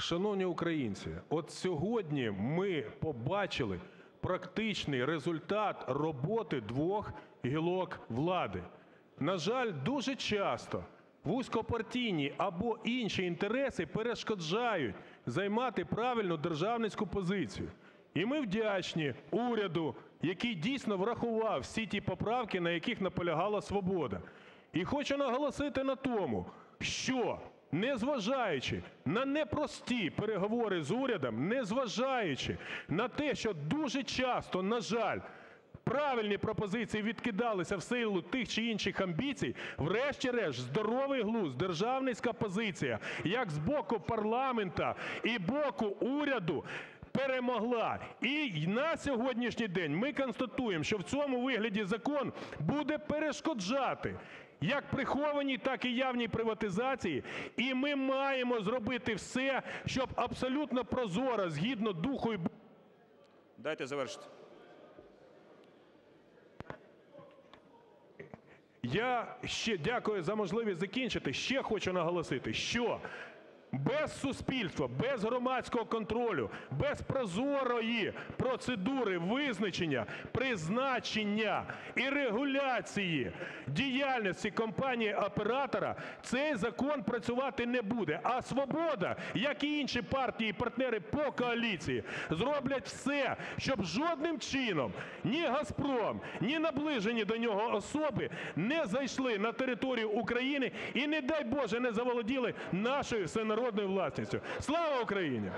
Шановні українці, от сьогодні ми побачили практичний результат роботи двох гілок влади. На жаль, дуже часто вузькопартійні або інші інтереси перешкоджають займати правильну державницьку позицію. І ми вдячні уряду, який дійсно врахував всі ті поправки, на яких наполягала "Свобода". І хочу наголосити на тому, що, незважаючи на непрості переговори з урядом, незважаючи на те, що дуже часто, на жаль, правильні пропозиції відкидалися в силу тих чи інших амбіцій, врешті-решт здоровий глузд, державницька позиція як з боку парламенту і боку уряду перемогла. І на сьогоднішній день ми констатуємо, що в цьому вигляді закон буде перешкоджати як прихованій, так і явній приватизації. І ми маємо зробити все, щоб абсолютно прозоро, згідно духу і… Дайте завершити. Я ще дякую за можливість закінчити. Ще хочу наголосити, що без суспільства, без громадського контролю, без прозорої процедури визначення, призначення і регуляції діяльності компанії-оператора цей закон працювати не буде. А "Свобода", як і інші партії і партнери по коаліції, зроблять все, щоб жодним чином ні "Газпром", ні наближені до нього особи не зайшли на територію України і, не дай Боже, не заволоділи нашою всенародною власністю. Слава Україні!